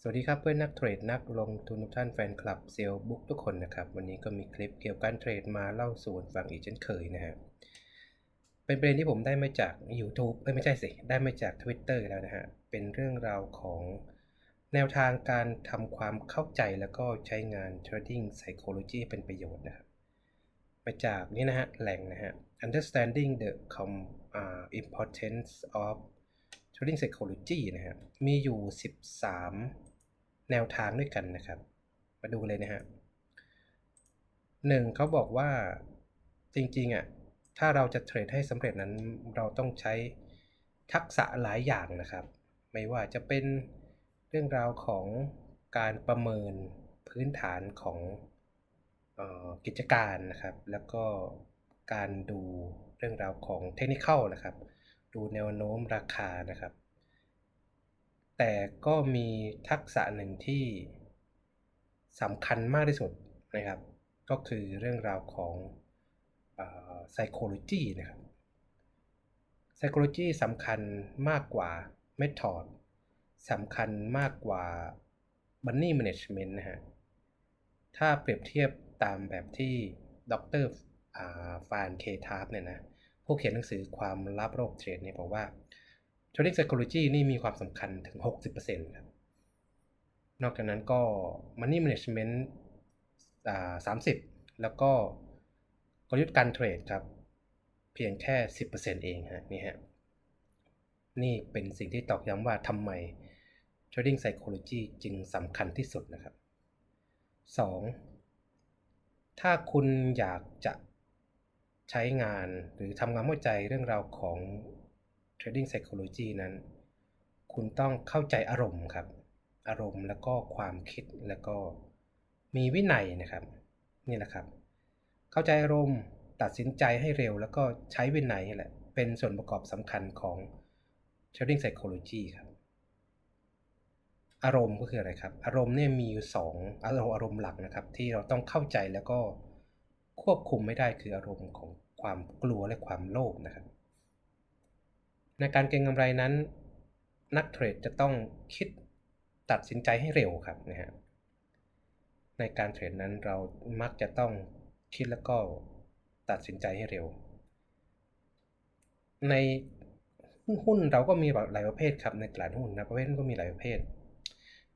สวัสดีครับเพื่อนนักเทรดนักลงทุนทุกท่านแฟนคลับเซลล์บุ๊กทุกคนนะครับ วันนี้ก็มีคลิปเกี่ยวกับการเทรดมาเล่าสู่กันฟังอีกเช่นเคยนะฮะเป็นประเด็นที่ผมได้มาจาก YouTube เอ้ยไม่ใช่สิ ได้มาจาก Twitter แล้วนะฮะ เป็นเรื่องราวของแนวทางการทำความเข้าใจแล้วก็ใช้งาน Trading Psychology เป็นประโยชน์นะครับมาจากนี่นะฮะแหล่งนะฮะ Understanding the com, uh, importance of Trading Psychology นะครับมีอยู่ 13 แนวทางด้วยกันนะครับ มาดูเลยนะฮะหนึ่งเขาบอกว่าจริงๆอะถ้าเราจะเทรดให้สำเร็จนั้นเราต้องใช้ทักษะหลายอย่างนะครับ ไม่ว่าจะเป็นเรื่องราวของการประเมินพื้นฐานของออกิจการนะครับ แล้วก็การดูเรื่องราวของเทคนิคนะครับ ดูแนวโน้มราคานะครับ แต่ก็มีทักษะหนึ่งที่สำคัญมากที่สุดนะครับ ก็คือเรื่องราวของ psychology นะครับ psychology สำคัญมากกว่า method สำคัญมากกว่า money management นะฮะ ถ้าเปรียบเทียบตามแบบที่ดรฟานเคทาร์เนี่ยนะ ผู้เขียนหนังสือความลับโรคเทรดเนี่ยบอกว่า Trading Psychology นี่มีความสำคัญถึง 60%ครับ นอกจากนั้นก็ Money Management อ่า30แล้วก็กลยุทธ์การเทรดครับ เพียงแค่ 10%เองฮะนี่ฮะนี่เป็นสิ่งที่ตอกย้ำว่าทำไม Trading Psychology จึงสำคัญที่สุดนะครับ 2. ถ้าคุณอยากจะใช้งานหรือทำงานเข้าใจเรื่องราวของ Trading Psychology นั้น คุณต้องเข้าใจอารมณ์ครับ อารมณ์แล้วก็ความคิดแล้วก็มีวินัยนะครับ นี่แหละครับ เข้าใจอารมณ์ตัดสินใจให้เร็ว แล้วก็ใช้วินัยนี่แหละ เป็นส่วนประกอบสำคัญของ Trading Psychology ครับอารมณ์ก็คืออะไรครับ อารมณ์เนี่ยมีอยู่สองอารมณ์อารมณ์หลักนะครับ ที่เราต้องเข้าใจแล้วก็ควบคุมไม่ได้คืออารมณ์ของความกลัวและความโลภนะครับ ในการเก็งกำไรนั้น นักเทรดจะต้องคิดตัดสินใจให้เร็วครับนะฮะในการเทรดนั้นเรามักจะต้องคิดแล้วก็ตัดสินใจให้เร็ว ในหุ้นเราก็มีหลายประเภทครับในตลาดหุ้นนะประเภทก็มีหลายประเภท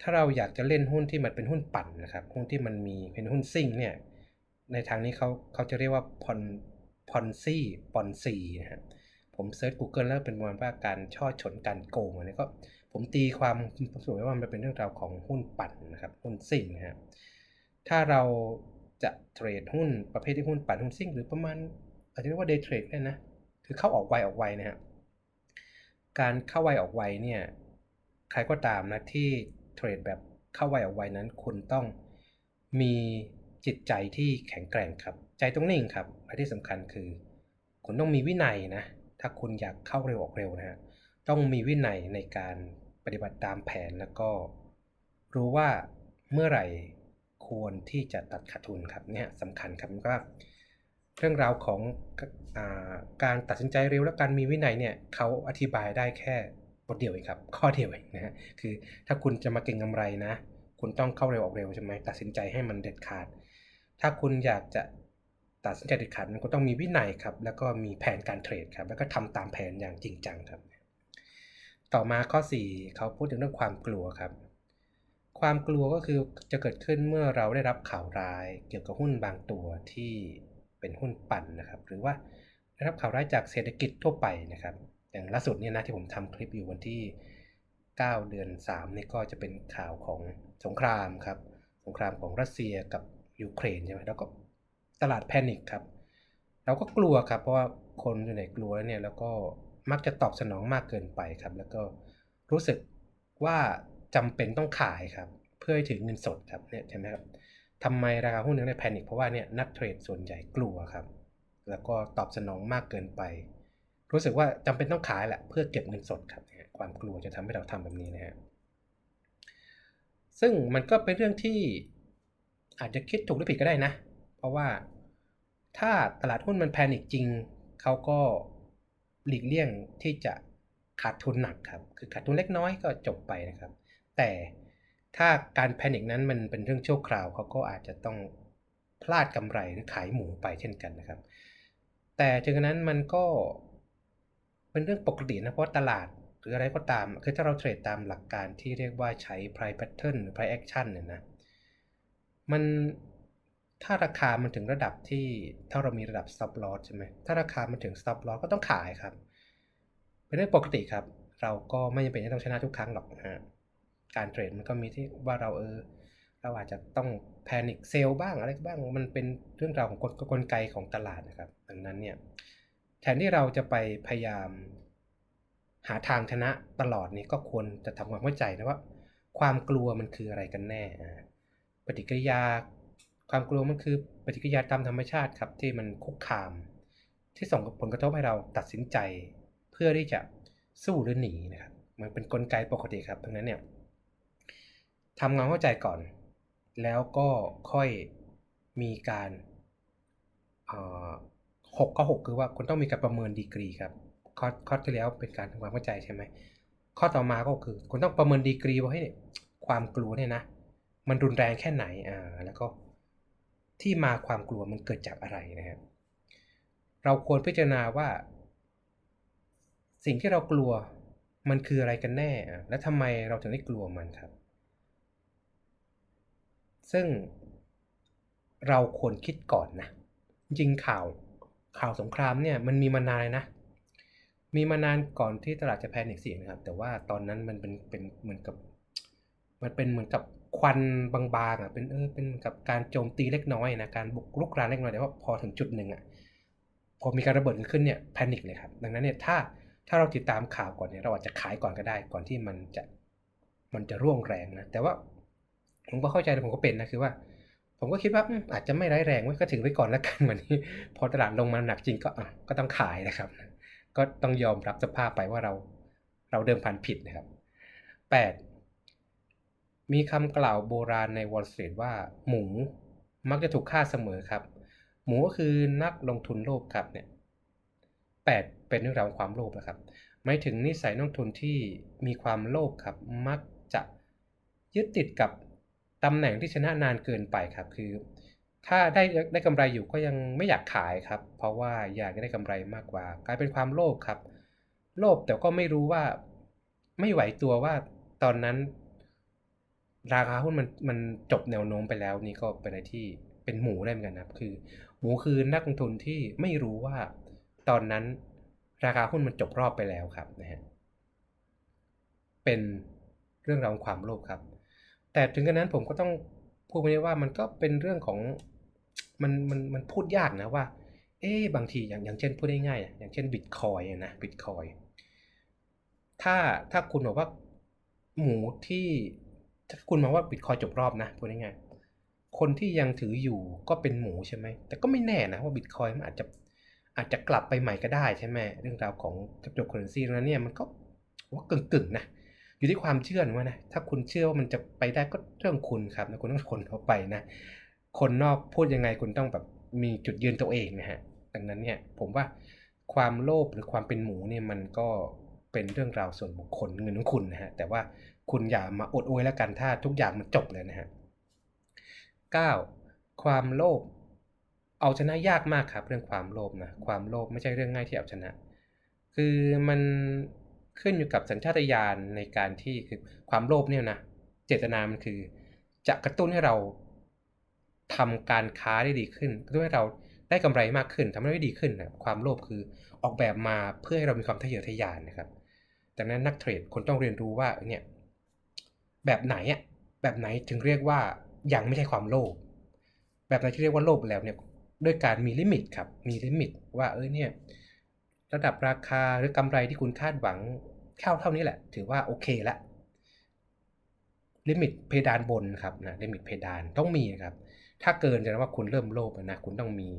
ถ้าเราอยากจะเล่นหุ้นที่มันเป็นหุ้นปั่นนะครับหุ้นที่มันมีเป็นหุ้นซิ่งเนี่ยในทางนี้เขาเขาจะเรียกว่าพอนพอนซี่ปอนซีนะฮะ ผมเซิร์ช Google แล้วเป็นมาณว่าการช่อฉนการโกงอันนี้ก็ ผมตีความสวยว่ามันเป็นเรื่องราวของหุ้นปั่นนะครับหุ้นซิ่งนะฮะถ้าเราจะเทรดหุ้นประเภทที่หุ้นปั่นหุ้นซิ่งหรือประมาณอาจจะเรียกว่าเดย์เทรดได้นะคือเข้าออกไวออกไวนะฮะการเข้าไวออกไวเนี่ยใครก็ตามนะที่เทรดแบบเข้าไวออกไวนั้น คุณต้องมีจิตใจที่แข็งแกร่งครับ ใจต้องนิ่งครับและที่สำคัญคือ คุณต้องมีวินัยนะ ถ้าคุณอยากเข้าเร็วออกเร็วนะฮะต้องมีวินัยในการปฏิบัติตามแผนแล้วก็ รู้ว่าเมื่อไหร่ควรที่จะตัดขาดทุนครับเนี่ยสำคัญครับก็เรื่องราวของอาการตัดสินใจเร็วและการมีวินัยเนี่ยเขาอธิบายได้แค่บทเดียวเองครับข้อเดียวเองนะฮะคือถ้าคุณจะมาเก็งกำไรนะ คุณต้องเข้าเร็วออกเร็วใช่ไหมตัดสินใจให้มันเด็ดขาด ถ้าคุณอยากจะ ตัดสินใจเด็ดขาดมันก็ต้องมีวินัยครับ แล้วก็มีแผนการเทรดครับ แล้วก็ทำตามแผนอย่างจริงจังครับ ต่อมาข้อ 4 เขาพูดถึงเรื่องความกลัวครับ ความกลัวก็คือจะเกิดขึ้นเมื่อเราได้รับข่าวร้าย เกี่ยวกับหุ้นบางตัวที่เป็นหุ้นปั่นนะครับ หรือว่าได้รับข่าวร้ายจากเศรษฐกิจทั่วไปนะครับ อย่างล่าสุดเนี่ยนะที่ผมทำคลิปอยู่วันที่ 9 เดือน3นี่ก็จะเป็นข่าวของสงครามครับ สงครามของรัสเซียกับยูเครนใช่ไหมแล้วก็ ตลาดแพนิคครับ เราก็กลัวครับ เพราะว่าคนอยู่ในกลัวเนี่ยแล้วก็มักจะตอบสนองมากเกินไปครับ แล้วก็รู้สึกว่าจำเป็นต้องขายครับ เพื่อให้ถึงเงินสดครับเนี่ยใช่ไหมครับทำไมราคาหุ้นถึงได้แพนิคเพราะว่าเนี่ยนักเทรดส่วนใหญ่กลัวครับ แล้วก็ตอบสนองมากเกินไป รู้สึกว่าจำเป็นต้องขายแหละเพื่อเก็บเงินสดครับความกลัวจะทำให้เราทำแบบนี้นะฮะซึ่งมันก็เป็นเรื่องที่อาจจะคิดถูกหรือผิดก็ได้นะ ราะว่าถ้าตลาดหุ้นมันแพนิคจริง เขาก็หลีกเลี่ยงที่จะขาดทุนหนักครับ คือขาดทุนเล็กน้อยก็จบไปนะครับ แต่ถ้าการแพนิคนั้นมันเป็นเรื่องชั่วคราว เขาก็อาจจะต้องพลาดกำไรหรือขายหมูไปเช่นกันนะครับ แต่ถึงนั้นมันก็เป็นเรื่องปกตินะเพราะตลาดหรืออะไรก็ตาม คือถ้าเราเทรดตามหลักการที่เรียกว่าใช้ price pattern หรือ price action เนี่ยนะ มัน ถ้าราคามันถึงระดับที่ถ้าเรามีระดับ stop loss ใช่ไหมถ้าราคามันถึง stop loss ก็ต้องขายครับ เป็นเรื่องปกติครับ เราก็ไม่จำเป็นที่ต้องชนะทุกครั้งหรอกนะฮะการเทรดมันก็มีที่ว่าเราเออเราอาจจะต้องแพนิคเซลบ้างอะไรบ้างมันเป็นเรื่องราวของกลกลไกของตลาดนะครับ ดังนั้นเนี่ยแทนที่เราจะไปพยายาม หาทางชนะตลอดนี่ก็ควรจะทำความเข้าใจนะว่า ความกลัวมันคืออะไรกันแน่ ปฏิกิริยา ความกลัวมันคือปฏิกิริยาตามธรรมชาติครับที่มันคุกคาม ที่ส่งผลกระทบให้เราตัดสินใจ เพื่อที่จะสู้หรือหนีนะครับมันเป็นนกลไกปกติครับดังนั้นเนี่ยทำความเข้าใจก่อน แล้วก็ค่อยมีการหกก็หกคือว่าคุณต้องมีการประเมินดีกรีครับข้อข้อที่แล้วเป็นการทำความเข้าใจใช่ไหมข้อต่อมาก็คือคุณต้องประเมินดีกรีว่าให้ความกลัวเนี่ยนะมันรุนแรงแค่ไหนอ่าแล้วก็ ที่มาความกลัวมันเกิดจากอะไรนะครับเราควรพิจารณาว่า สิ่งที่เรากลัวมันคืออะไรกันแน่ และทำไมเราถึงได้กลัวมันครับ ซึ่งเราควรคิดก่อนนะ จริงข่าวข่าวสงครามเนี่ยมันมีมานานนะ มีมานานก่อนที่ตลาดจะแพนิคเสียนะครับ แต่ว่าตอนนั้นมันเป็นเป็นเหมือนกับ มันเป็นเหมือนกับ ควันบางๆอะเป็นเออเป็นกับการโจมตีเล็กน้อยนะการบุกรุกรานเล็กน้อยแต่ว่าพอถึงจุดหนึ่งอะพอมีการระเบิดขึ้นเนี่ยแพนิคเลยครับ ดังนั้นเนี่ยถ้าถ้าเราติดตามข่าวก่อนเนี่ยเราอาจจะขายก่อนก็ได้ ก่อนที่มันจะมันจะร่วงแรงนะแต่ว่าผมก็เข้าใจผมก็เป็นนะคือว่า ผมก็คิดว่าอาจจะไม่ร้ายแรงไว้ก็ถือไว้ก่อนแล้วกันเหมือนนี้ พอตลาดลงมาหนักจริงก็ก็ต้องขายนะครับ ก็ต้องยอมรับสภาพไปว่าเราเราเดิมพันผิดนะครับ 8. มีคำกล่าวโบราณในวอลสตรีทว่า หมูมักจะถูกฆ่าเสมอครับ หมูก็คือนักลงทุนโลภครับเนี่ย 8. เป็นเรื่องราวของความโลภนะครับหมายถึงนิสัยนักทุนที่มีความโลภครับ มักจะยึดติดกับตำแหน่งที่ชนะนานเกินไปครับ คือ ถ้าได้ได้กำไรอยู่ก็ยังไม่อยากขายครับ เพราะว่าอยากได้กำไรมากกว่า กลายเป็นความโลภครับ โลภแต่ก็ไม่รู้ว่าไม่ไหวตัวว่าตอนนั้น ราคาหุ้นมันมันจบแนวโน้มไปแล้วนี่ก็เป็นอะไรที่เป็นหมูได้เหมือนกันนะครับ คือ หมูคือนักลงทุนที่ไม่รู้ว่าตอนนั้นราคาหุ้นมันจบรอบไปแล้วครับนะฮะเป็นเรื่องราวของความโลภครับ แต่ถึงกระนั้นผมก็ต้องพูดไปว่ามันก็เป็นเรื่องของมันมันมันพูดยากนะว่า เอ๊บางทีอย่างอย่างเช่นพูดได้ง่ายอย่างเช่นบิตคอยนะบิตคอยถ้าถ้าคุณบอกว่าหมูที่ ถ้าคุณมองว่าบิตคอยจบรอบนะพูดง่ายคนที่ยังถืออยู่ก็เป็นหมูใช่ไหม แต่ก็ไม่แน่นะว่าบิตคอยมันอาจจะอาจจะกลับไปใหม่ก็ได้ใช่ไหมเรื่องราวของคริปโตเคอเรนซีนั้นเนี่ยมันก็ว่ากึ่งกึ่งนะอยู่ที่ความเชื่อว่านะถ้าคุณเชื่อว่ามันจะไปได้ก็เรื่องคุณครับนะคุณต้องคนเข้าไปนะ คนนอกพูดยังไงคุณต้องแบบมีจุดยืนตัวเองนะฮะดังนั้นเนี่ยผมว่าความโลภหรือความเป็นหมูเนี่ยมันก็เป็นเรื่องราวส่วนบุคคลเงินของคุณนะฮะแต่ว่า คุณอย่ามาอดอวยแล้วกันถ้าทุกอย่างมันจบเลยนะฮะ 9. ความโลภเอาชนะยากมากครับเรื่องความโลภนะความโลภไม่ใช่เรื่องง่ายที่เอาชนะ คือมันขึ้นอยู่กับสัญชาตญาณในการที่คือความโลภเนี่ยนะเจตนามันคือ จะกระตุ้นให้เราทำการค้าได้ดีขึ้นกระตุ้นให้เราได้กำไรมากขึ้นทำให้ได้ดีขึ้นนะความโลภคือออกแบบมาเพื่อให้เรามีความทะเยอทะยานนะครับดังนั้นนักเทรดคนต้องเรียนรู้ว่าเนี่ย แบบไหนอะแบบไหนถึงเรียกว่ายังไม่ใช่ความโลภแบบไหนที่เรียกว่าโลภแล้วเนี่ยด้วยการมีลิมิตครับมีลิมิตว่าเออเนี่ยระดับราคาหรือกำไรที่คุณคาดหวังแค่เท่านี้แหละ ถือว่าโอเคละลิมิตเพดานบนครับนะลิมิตเพดานต้องมีครับ ถ้าเกินจะนว่าคุณเริ่มโลภนะคุณต้องมี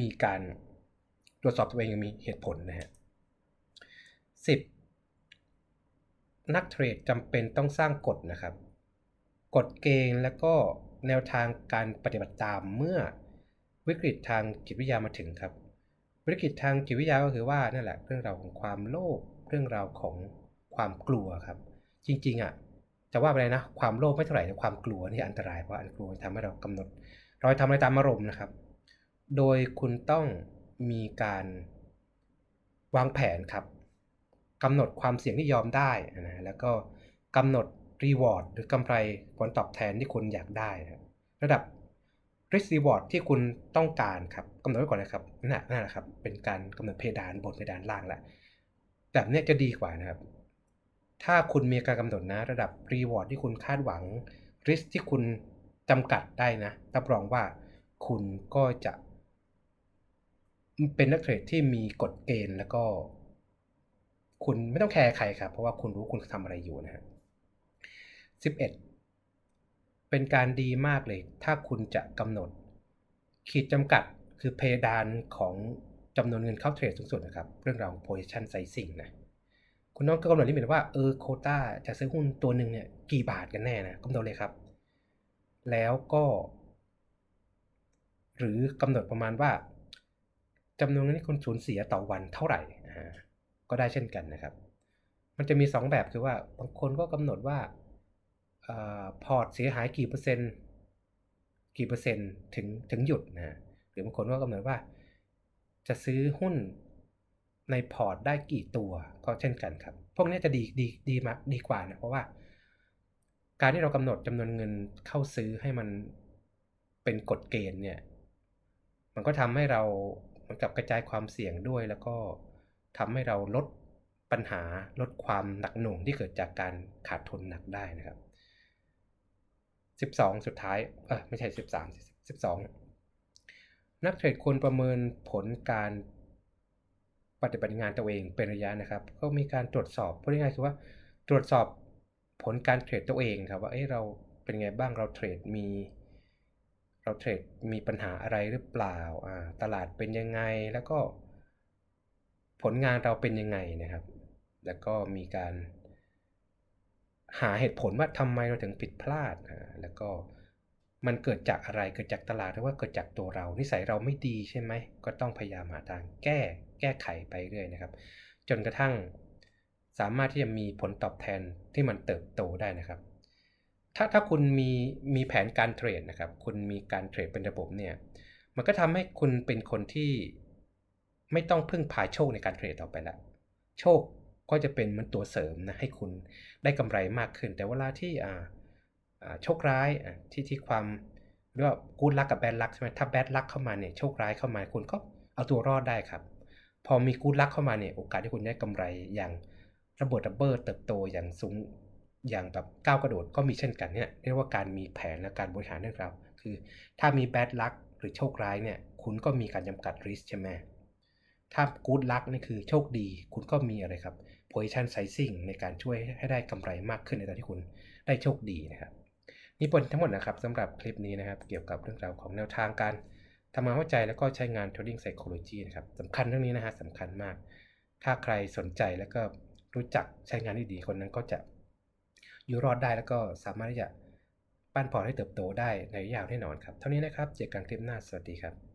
มีการตรวจสอบตัวเองมีเหตุผลนะฮะสิบ นักเทรดจำเป็นต้องสร้างกฎนะครับ กฎเกณฑ์และก็แนวทางการปฏิบัติตามเมื่อวิกฤตทางจิตวิทยามาถึงครับ วิกฤตทางจิตวิทยาก็คือว่านั่นแหละเรื่องราวของความโลภเรื่องราวของความกลัวครับ จริงๆอะจะว่าไปเลยนะความโลภไม่เท่าไหร่แต่ความกลัวนี่อันตรายเพราะอันกลัวทำให้เรากำหนดเราทำอะไรตามอารมณ์นะครับ โดยคุณต้องมีการวางแผนครับ กำหนดความเสี่ยงที่ยอมได้นะแล้วก็กำหนดรีวอร์ดหรือกำไรผลตอบแทนที่คุณอยากได้นะรับระดับ risk reward ที่คุณต้องการครับกำหนดไว้ก่อนนะครับนั่นแหละครับ เป็นการกำหนดเพดานบนเพดานล่างแหละแบบเนี้ยจะดีกว่านะครับ ถ้าคุณมีการกำหนดนะ ระดับ reward ที่คุณคาดหวัง risk ที่คุณจำกัดได้นะรับรองว่าคุณก็จะเป็นนักเทรดที่มีกฎเกณฑ์แล้วก็ คุณไม่ต้องแคร์ใครครับ เพราะว่าคุณรู้คุณทำอะไรอยู่นะฮะสิบเอ็ดเป็นการดีมากเลย ถ้าคุณจะกำหนด ขีดจำกัดคือเพดานของจำนวนเงินเข้าเทรดสูงสุดนะครับ เรื่องราวของ position sizing นะคุณต้องกำหนดลิมิตว่าเออโคต้าจะซื้อหุ้นตัวหนึ่งเนี่ยกี่บาทกันแน่นะกำหนดเลยครับ แล้วก็ หรือกำหนดประมาณว่าจำนวนเงินที่คุณสูญเสียต่อวันเท่าไหร่ ก็ได้เช่นกันนะครับ มันจะมี 2 แบบคือว่าบางคนก็กำหนดว่าพอร์ตเสียหายกี่เปอร์เซ็นต์กี่เปอร์เซ็นต์ถึงถึงหยุดนะหรือบางคนก็กำหนดว่า จะซื้อหุ้นในพอร์ตได้กี่ตัวก็เช่นกันครับ พวกนี้จะดีดีดีมากดีกว่านะเพราะว่า การที่เรากำหนดจำนวนเงินเข้าซื้อให้มันเป็นกฎเกณฑ์เนี่ย มันก็ทำให้เราเหมือนกับกระจายความเสี่ยงด้วยแล้วก็ ทำให้เราลดปัญหาลดความหนักหน่วงที่เกิดจากการขาดทุนหนักได้นะครับ 12 สุดท้ายเออไม่ใช่ 13 12 นักเทรดควรประเมินผลการปฏิบัติงานตัวเองเป็นระยะนะครับ ก็มีการตรวจสอบพูดง่ายๆคือว่าตรวจสอบผลการเทรดตัวเองครับว่าเอ้เราเป็นไงบ้างเราเทรดมีเราเทรดมีปัญหาอะไรหรือเปล่าอ่าตลาดเป็นยังไงแล้วก็ ผลงานเราเป็นยังไงนะครับ แล้วก็มีการหาเหตุผลว่าทำไมเราถึงผิดพลาดแล้วก็มันเกิดจากอะไรเกิดจากตลาดหรือว่าเกิดจากตัวเรา นิสัยเราไม่ดีใช่ไหม ก็ต้องพยายามหาทางแก้แก้ไขไปเรื่อยนะครับ จนกระทั่งสามารถที่จะมีผลตอบแทนที่มันเติบโตได้นะครับ ถ้าถ้าคุณมีมีแผนการเทรดนะครับ คุณมีการเทรดเป็นระบบเนี่ย มันก็ทำให้คุณเป็นคนที่ ไม่ต้องพึ่งพาโชคในการเทรดต่อไปละโชคก็จะเป็นมือนตัวเสริมนะให้คุณได้กำไรมากขึ้น แต่เวลาที่อ่าโชคร้ายที่ที่ความเรียกว่ากูดลักกับแบดลักใช่ไหมถ้าแบดลักเข้ามาเนี่ยโชคร้ายเข้ามาคุณก็เอาตัวรอดได้ครับ พอมีกูดลักเข้ามาเนี่ยโอกาสที่คุณได้กำไรอย่างระเบิดระเบิดเติบโตอย่างสูงอย่างแบบก้าวกระโดดก็มีเช่นกันเนี่ยเรียกว่าการมีแผนและการบริหารเรื่องราวคือถ้ามีแบดลักหรือโชคร้ายเนี่ยคุณก็มีการจำกัดริสใช่ไหม ถ้ากูดลักนี่คือโชคดี คุณก็มีอะไรครับ position sizing ในการช่วยให้ได้กำไรมากขึ้นในตอนที่คุณได้โชคดีนะครับนี่เป็นทั้งหมดนะครับสำหรับคลิปนี้นะครับ เกี่ยวกับเรื่องราวของแนวทางการทำงานเข้าใจแล้วก็ใช้งาน trading psychology นะครับสำคัญเรื่องนี้นะฮะสำคัญมาก ถ้าใครสนใจแล้วก็รู้จักใช้งานได้ดีคนนั้นก็จะอยู่รอดได้แล้วก็สามารถที่จะปั้นพอร์ตให้เติบโตได้ในระยะยาวแน่นอนครับ เท่านี้นะครับ เจอกันคลิปหน้า สวัสดีครับ